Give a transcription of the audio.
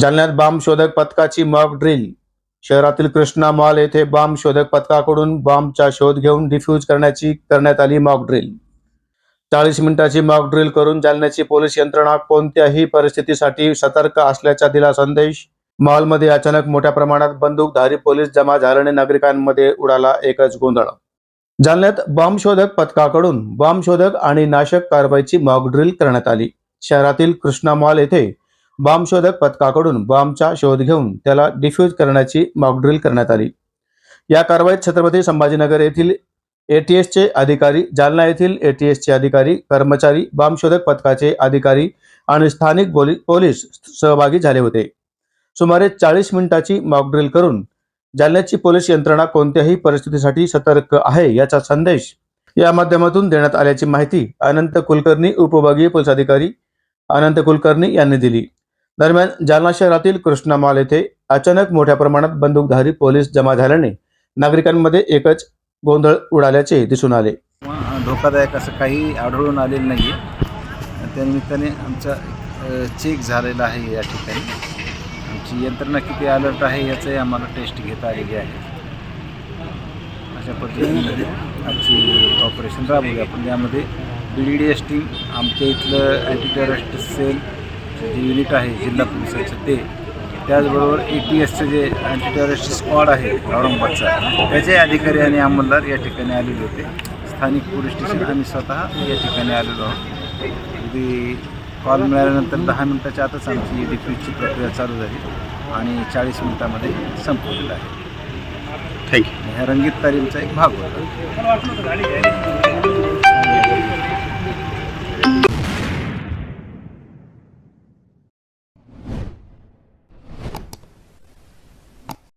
जालन्यात बॉम्ब शोधक पथकाची मॉक ड्रिल. शहरातील कृष्णा मॉल येथे बॉम्ब शोधक पथकाकडून बॉम्बचा शोध घेऊन डिफ्यूज करण्याची करण्यात आली मॉक ड्रिल. चाळीस मिनिटाची मॉक ड्रिल करून जालन्याची पोलीस यंत्रणा कोणत्याही परिस्थितीसाठी सतर्क असल्याचा दिला संदेश. मॉलमध्ये अचानक मोठ्या प्रमाणात बंदूकधारी पोलीस जमा झाल्याने नागरिकांमध्ये उडाला एकच गोंधळ. जालन्यात बॉम्ब शोधक पथकाकडून बॉम्ब शोधक आणि नाशक कारवाईची मॉक ड्रिल करण्यात आली. शहरातील कृष्णा मॉल येथे बॉम्बशोधक पथकाकडून बॉम्बचा शोध घेऊन त्याला डिफ्यूज करण्याची मॉकड्रिल करण्यात आली. या कारवाईत छत्रपती संभाजीनगर येथील एटीएसचे अधिकारी जालना येथील एटीएसचे अधिकारी कर्मचारी बॉम्बशोधक पथकाचे अधिकारी आणि स्थानिक पोलीस सहभागी झाले होते. सुमारे चाळीस मिनिटाची मॉकड्रिल करून जालन्याची पोलीस यंत्रणा कोणत्याही परिस्थितीसाठी सतर्क आहे याचा संदेश या माध्यमातून देण्यात आल्याची माहिती अनंत कुलकर्णी उपविभागीय पोलीस अधिकारी अनंत कुलकर्णी यांनी दिली. दरम्यान जालना शहरातील कृष्णामाल येथे अचानक मोठ्या प्रमाणात बंदूकधारी पोलीस जमा झाल्याने नागरिकांमध्ये एकच गोंधळ उडाल्याचे दिसून आले. धोकादायक असं काही आढळून आलेलं नाही आहे त्यानिमित्ताने आमचा चेक झालेला आहे या ठिकाणी. आमची यंत्रणा किती अलर्ट आहे याचंही आम्हाला टेस्ट घेता आलेली आहे. अशा पद्धतीने आमची ऑपरेशन राबवली आपण यामध्ये B D D S team आमच्या इथलं अँटी टेररिस्ट सेल जे युनिट आहे जिल्हा पोलिसाचं ते. त्याचबरोबर ए टी एसचं जे अँटी टेररिस्ट स्क्वॉड आहे औरंगाबादचा त्याचे अधिकारी आणि अंमलदार या ठिकाणी आलेले होते. स्थानिक पोलीस स्टेशन आम्ही स्वतः या ठिकाणी आलेलो आहोत. अगदी कॉल मिळाल्यानंतर दहा मिनटाच्या आतच आमची डिफ्यूजची प्रक्रिया चालू झाली आणि चाळीस मिनटामध्ये संपवलेलं आहे. थँक्यू ह्या रंगीत तालीमचा एक भाग होता.